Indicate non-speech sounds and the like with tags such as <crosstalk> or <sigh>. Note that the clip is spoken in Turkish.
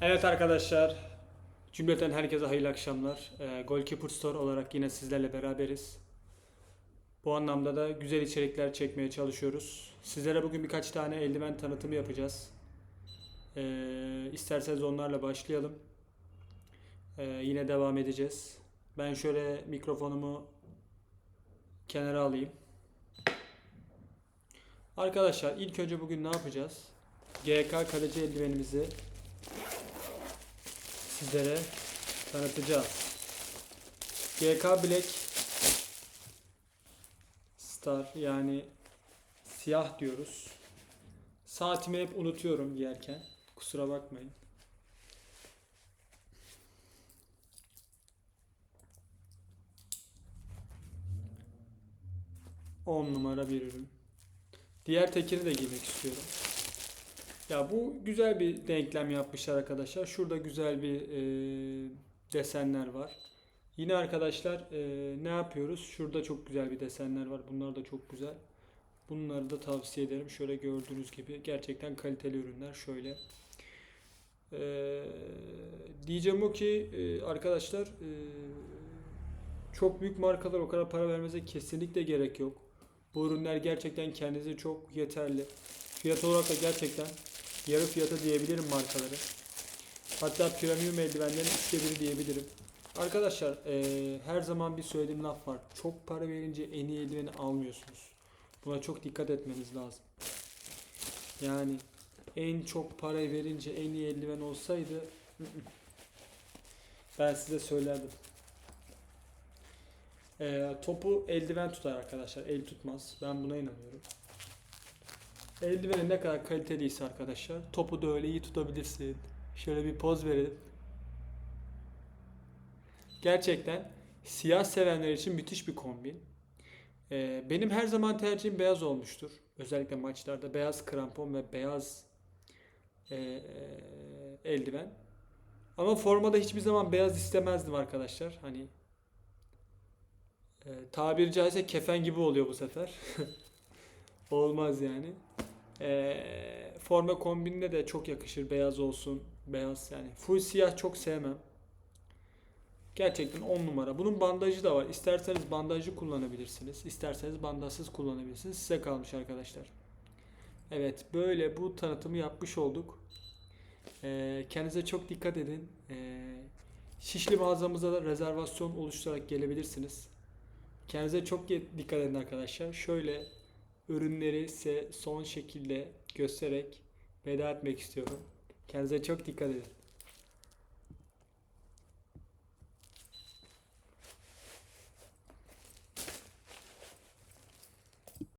Evet arkadaşlar, cümleten herkese hayırlı akşamlar. Ee, Goalkeeper Store olarak yine sizlerle beraberiz. Bu anlamda da güzel içerikler çekmeye çalışıyoruz. Sizlere bugün birkaç tane eldiven tanıtımı yapacağız. Ee, isterseniz onlarla başlayalım. Ee, yine devam edeceğiz. Ben şöyle mikrofonumu kenara alayım. Arkadaşlar ilk önce bugün ne yapacağız? GK kaleci eldivenimizi sizlere tanıtacağız. GK Black Star yani siyah diyoruz. Saatimi hep unutuyorum giyerken. Kusura bakmayın. On numara bir ürün. Diğer tekini de giymek istiyorum. Ya bu güzel bir denklem yapmışlar arkadaşlar. Şurada güzel bir e, desenler var. Yine arkadaşlar e, ne yapıyoruz? Şurada çok güzel bir desenler var. Bunlar da çok güzel. Bunları da tavsiye ederim. Şöyle gördüğünüz gibi gerçekten kaliteli ürünler. Şöyle. E, diyeceğim o ki e, arkadaşlar e, çok büyük markalar o kadar para vermenize kesinlikle gerek yok. Bu ürünler gerçekten kendinize çok yeterli. Fiyat olarak da gerçekten yarı fiyata diyebilirim markaları. Hatta premium eldivenlerin üçte biri diyebilirim. Arkadaşlar eee, her zaman bir söylediğim laf var. Çok para verince en iyi eldiveni almıyorsunuz. Buna çok dikkat etmeniz lazım. Yani en çok para verince en iyi eldiven olsaydı ben size söylerdim. Eee, topu eldiven tutar arkadaşlar. El tutmaz. Ben buna inanıyorum. Eldiveni ne kadar kaliteliyse arkadaşlar topu da öyle iyi tutabilirsin. Şöyle bir poz verelim. Gerçekten siyah sevenler için müthiş bir kombin. Ee, benim her zaman tercihim beyaz olmuştur. Özellikle maçlarda beyaz krampon ve beyaz ee, eldiven. Ama formada hiçbir zaman beyaz istemezdim arkadaşlar. Hani e, tabiri caizse kefen gibi oluyor bu sefer. <laughs> Olmaz yani. Ee, forma kombinine de çok yakışır. Beyaz olsun. Beyaz yani. Full siyah çok sevmem. Gerçekten 10 numara. Bunun bandajı da var. İsterseniz bandajlı kullanabilirsiniz. İsterseniz bandajsız kullanabilirsiniz. Size kalmış arkadaşlar. Evet böyle bu tanıtımı yapmış olduk. Ee, kendinize çok dikkat edin. Ee, Şişli mağazamıza da rezervasyon oluşturarak gelebilirsiniz. Kendinize çok dikkat edin arkadaşlar. Şöyle ürünleri size son şekilde göstererek veda etmek istiyorum. Kendinize çok dikkat edin.